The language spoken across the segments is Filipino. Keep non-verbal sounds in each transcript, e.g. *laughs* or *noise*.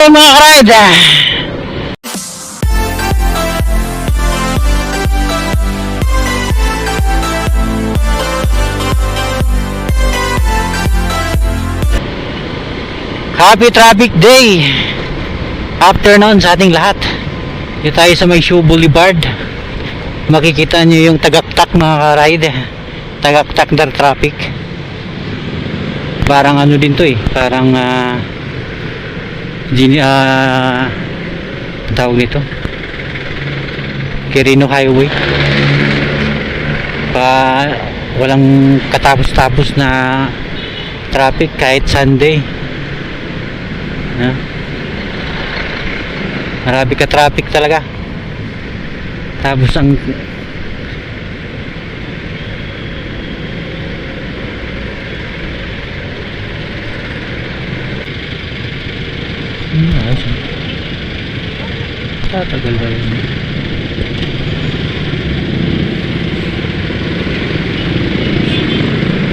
Hey mga karada! Happy Traffic Day! Afternoon sa ating lahat. Dito tayo sa may Shoe Boulevard. Makikita nyo yung tagaktak mga karide. Tagaktak ng traffic. Parang ano din to eh. Parang ah Gini, ah, ang tawag nito. Quirino Highway. Pa walang katapos-tapos na traffic kahit Sunday. Ha? marami ka traffic talaga. Tapos ang Ayos ah. Tatagal ba yun?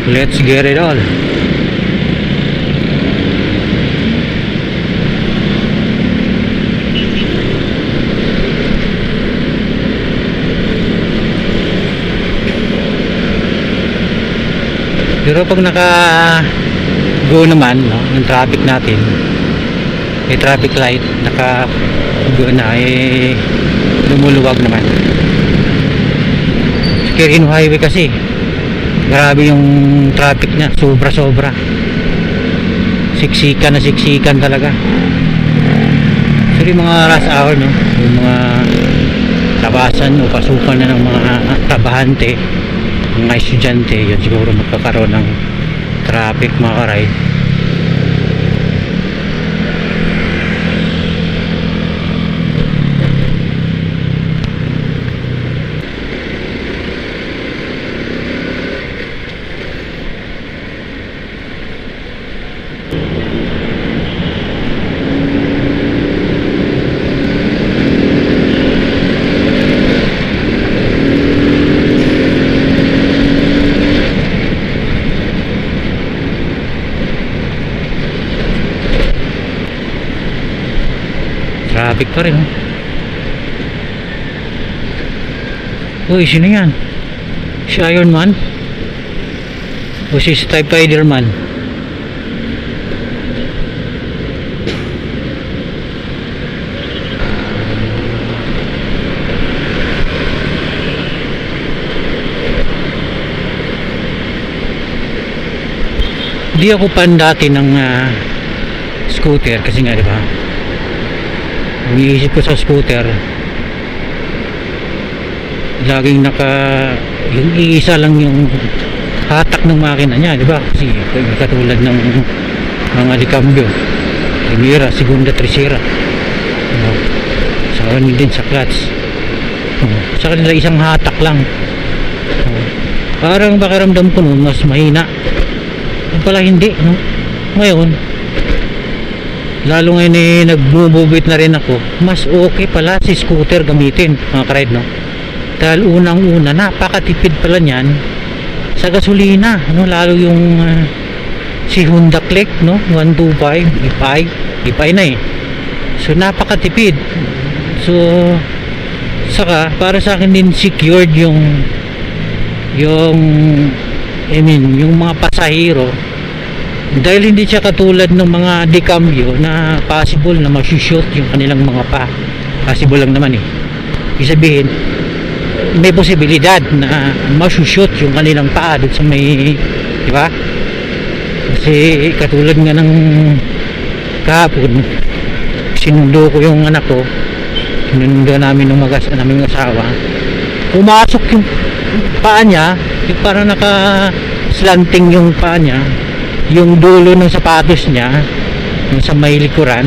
Let's get it all. Pero pag naka go naman no, yung traffic natin may traffic light naka go na eh lumuluwag naman. Quirino Highway kasi. Grabe yung traffic niya sobra sobra siksikan na siksikan talaga. So yung mga rush hour no? Yung mga labasan o pasukan na ng mga trabahante mga estudyante yun siguro magkakaroon ng traffic mga karide Traffic pa rin, oh. Uy, sino yan? Si Iron Man? O si Spider-Man? Di ako pan dati ng ah, scooter kasi nga, di ba? Iniisip ko sa scooter laging naka yung iisa lang yung hatak ng makina niya di ba? Kasi katulad ng mga likambyo primera, segunda, tercera. Ano, sa kanil din sa clutch oh, sa kanila isang hatak lang. Oh, parang pakiramdam ko noon mas mahina. Yung pala hindi no? ngayon lalo ngayon eh nagbububit na rin ako. Mas okay pala si scooter gamitin mga karide no? Dahil unang una napakatipid pala niyan. Sa gasolina no lalo yung ah, si Honda Click no? 125 ipay ipay na eh. So napakatipid. So saka para sa akin din secured yung yung I mean yung mga pasahero dahil hindi siya katulad ng mga decambio na possible na masushoot yung kanilang mga pa. Possible lang naman eh. Ibig sabihin may posibilidad na masushoot yung kanilang paa doon sa may di ba? Kasi katulad nga ng kahapon sinundo ko yung anak ko sinundo namin ng magas naming asawa. Pumasok yung paa niya yung parang naka slanting yung paa niya yung dulo ng sapatos niya yung sa may likuran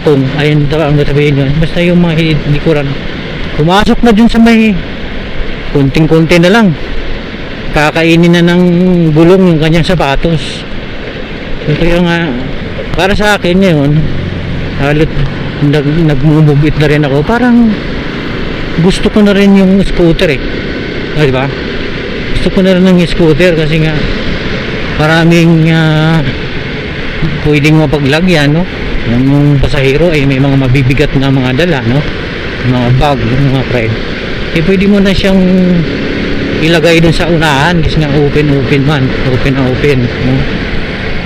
takong. Ayun daw ang sabihin yun. Basta yung mga likuran. Pumasok na dun sa may kunting-kunti na lang. Kakainin na ng gulong yung kanyang sapatos. So, kaya nga para sa akin ngayon halos nag, nagmumubit na rin ako. Parang gusto ko na rin yung scooter eh. Ah, di ba? Gusto ko na rin ng scooter kasi nga maraming ah, pwedeng mapaglagyan no? Yung pasahero ay may mga mabibigat na mga dala no? Mga bag mga friend eh pwede mo na siyang ilagay dun sa unahan kasi nga open open man open na open no?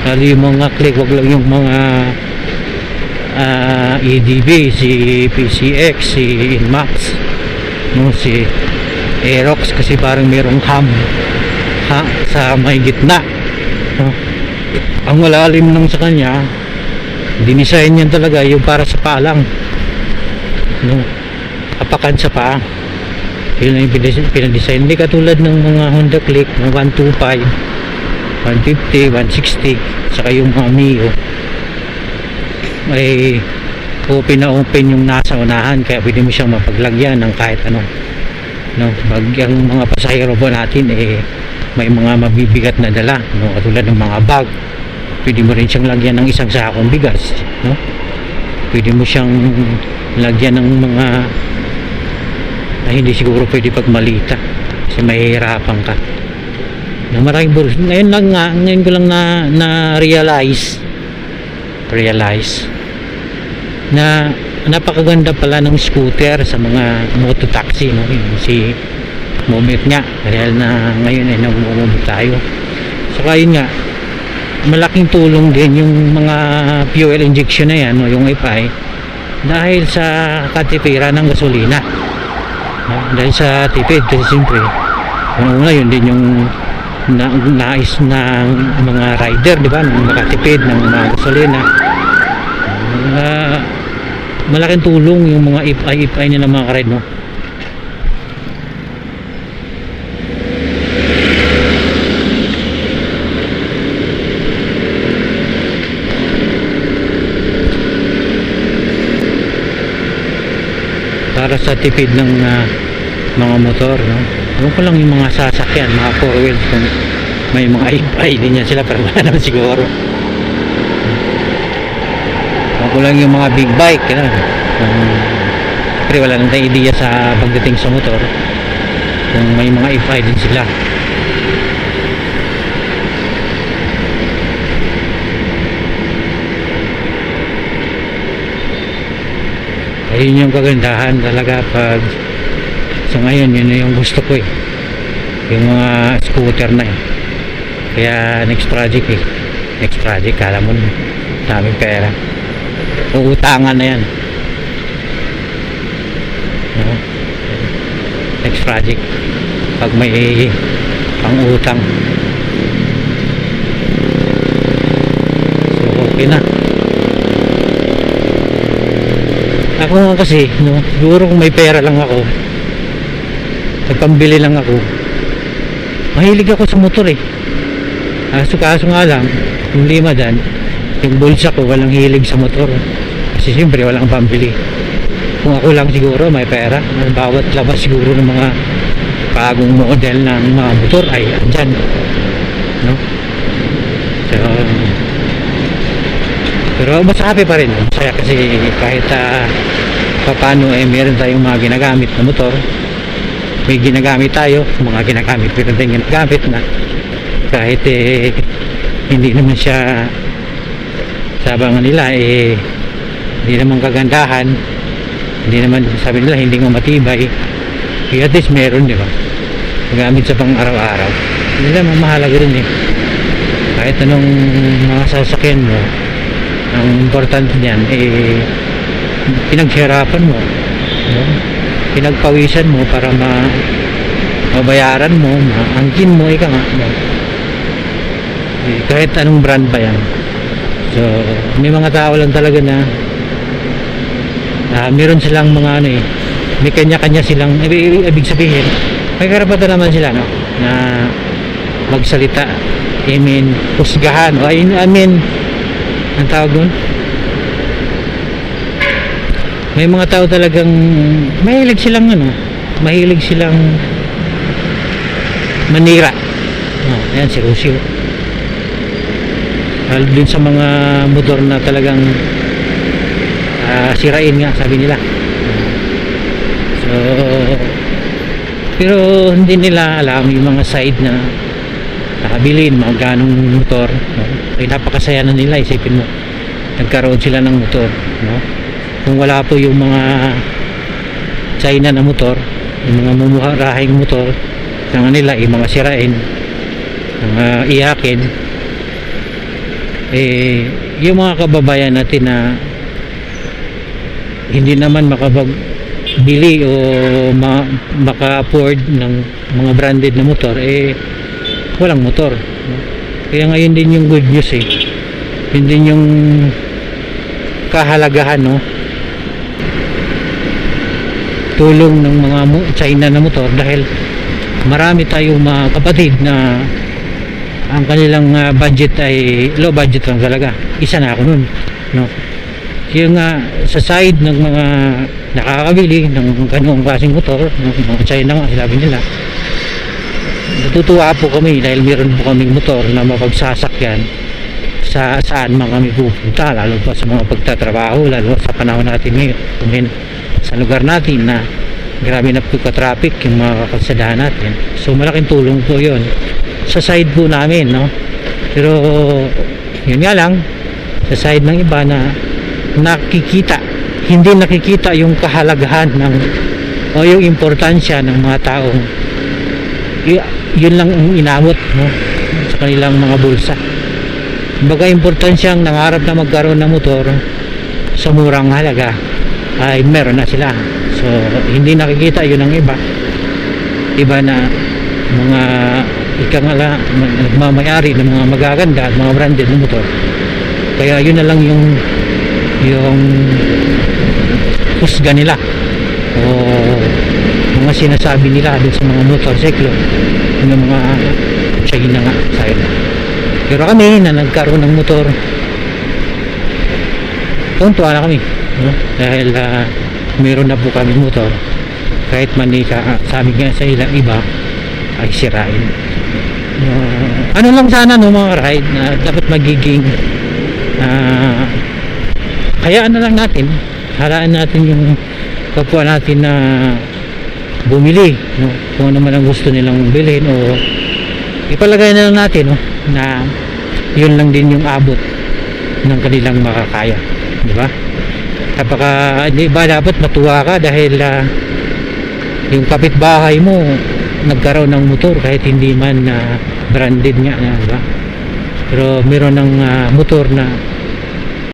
lalo yung mga click wag lang yung mga ah, EDB si PCX si Inmax no? Si Aerox kasi parang merong ham ha, sa may gitna no? ang malalim lang sa kanya dinisign yan talaga yung para sa palang no? apakan sa paa yun ang pinadesign hindi katulad ng mga Honda Click na 125 150, 160 saka yung mga Mio ay open na open yung nasa unahan kaya pwede mo siyang mapaglagyan ng kahit ano no pag ang mga pasahero po natin eh may mga mabibigat na dala no? Katulad ng mga bag. Pwede mo rin siyang lagyan ng isang sakong bigas no? Pwede mo siyang lagyan ng mga na hindi siguro pwede pagmalita kasi mahihirapan ka. Na maraming burus ngayon lang nga ngayon ko lang na, na realize realize na napakaganda pala ng scooter sa mga mototaxi no? Yun, si Momit nga dahil na ngayon ay namumumo tayo saka yun nga malaking tulong din yung mga fuel injection na yan no? yung IPI dahil sa katipiran ng gasolina no? dahil sa tipid kasi siyempre una yun din yung na, nais ng mga rider di ba ng makatipid ng mga gasolina uh, malaking tulong yung mga IPI IPI nila mga karide no para sa tipid ng ah, mga motor no? Ewan ko lang yung mga sasakyan mga four wheels kung may mga *laughs* IPI din yan sila pero wala naman siguro. Ewan ko lang yung mga big bike ano kung pero wala nang tayong idea sa pagdating sa motor. Kung may mga IPI din sila ayun yung kagandahan talaga pag so ngayon yun yung gusto ko eh. Yung mga scooter na eh. Kaya next project eh. Next project kala mo daming pera. Uutangan na yan. No? next project pag may pang utang so okay na ako nga kasi no, siguro kung may pera lang ako nagpambili lang ako mahilig ako sa motor eh. Kaso kaso nga lang yung lima dyan yung bulsa ko walang hilig sa motor. Kasi siyempre walang pambili. Kung ako lang siguro may pera. Bawat labas siguro ng mga bagong model ng mga motor ay andyan no so pero masabi pa rin masaya kasi kahit uh, paano eh meron tayong mga ginagamit na motor. May ginagamit tayo mga ginagamit meron tayong ginagamit na kahit eh hindi naman siya sabangan nila eh hindi naman kagandahan. Hindi naman sabi nila hindi mo matibay. Kaya at least meron di gamit sa pang araw-araw hindi naman mahalaga rin eh. Kahit anong mga sasakyan mo ang importante niyan eh pinaghirapan mo no? pinagpawisan mo para ma mabayaran mo maangkin mo ika nga no? eh, kahit anong brand pa yan so may mga tao lang talaga na ah, meron silang mga ano eh may kanya-kanya silang ibig, sabihin may karapatan naman sila no na magsalita I mean husgahan o I mean ang tawag doon? May mga tao talagang mahilig silang ano mahilig silang manira. Oh, ayan si Rusio lalo din sa mga motor na talagang ah, sirain nga sabi nila. So pero hindi nila alam yung mga side na nakabili ng mga ganong motor no? ay napakasaya na nila isipin mo nagkaroon sila ng motor no kung wala po yung mga China na motor yung mga mumurahing motor ng nila yung mga sirain mga iyakin eh yung mga kababayan natin na hindi naman makapagbili o ma- maka-afford ng mga branded na motor eh walang motor. Kaya ngayon din yung good news eh. Yun din yung kahalagahan no? Tulong ng mga China na motor dahil marami tayong mga kapatid na ang kanilang ah, budget ay low budget lang talaga. Isa na ako nun no? Yung nga sa side ng mga nakakabili ng ganung klaseng motor ng China nga sabi nila natutuwa po kami dahil meron po kaming motor na mapagsasakyan sa saan man kami pupunta lalo pa sa mga pagtatrabaho lalo sa panahon natin ngayon. Sa lugar natin na grabe na po ka-traffic yung mga kakalsadahan natin. So malaking tulong po yon sa side po namin no? Pero yun nga lang sa side ng iba na nakikita hindi nakikita yung kahalagahan ng o yung importansya ng mga taong yun lang ang inabot no sa kanilang mga bulsa. Baga importansyang nangarap na magkaroon ng motor sa murang halaga ay meron na sila. So hindi nakikita yun ang iba. Iba na mga ikangala nagmamayari ng mga magaganda at mga branded na motor. Kaya yun na lang yung yung husga nila mga sinasabi nila dun sa mga motorsiklo yung mga China nga na. pero kami na nagkaroon ng motor tuntua na kami no? dahil ah, meron na po kami motor kahit man di sa, sabi nga sa ilang iba ay sirain Ah, ano lang sana no mga ride na dapat magiging ah, hayaan na lang natin halaan natin yung kapwa natin na bumili no? kung ano man ang gusto nilang bilhin o ipalagay na lang natin no? na yun lang din yung abot ng kanilang makakaya di ba kapaka di ba dapat matuwa ka dahil ah, yung kapitbahay mo nagkaroon ng motor kahit hindi man na branded nga na di ba pero meron ng ah, motor na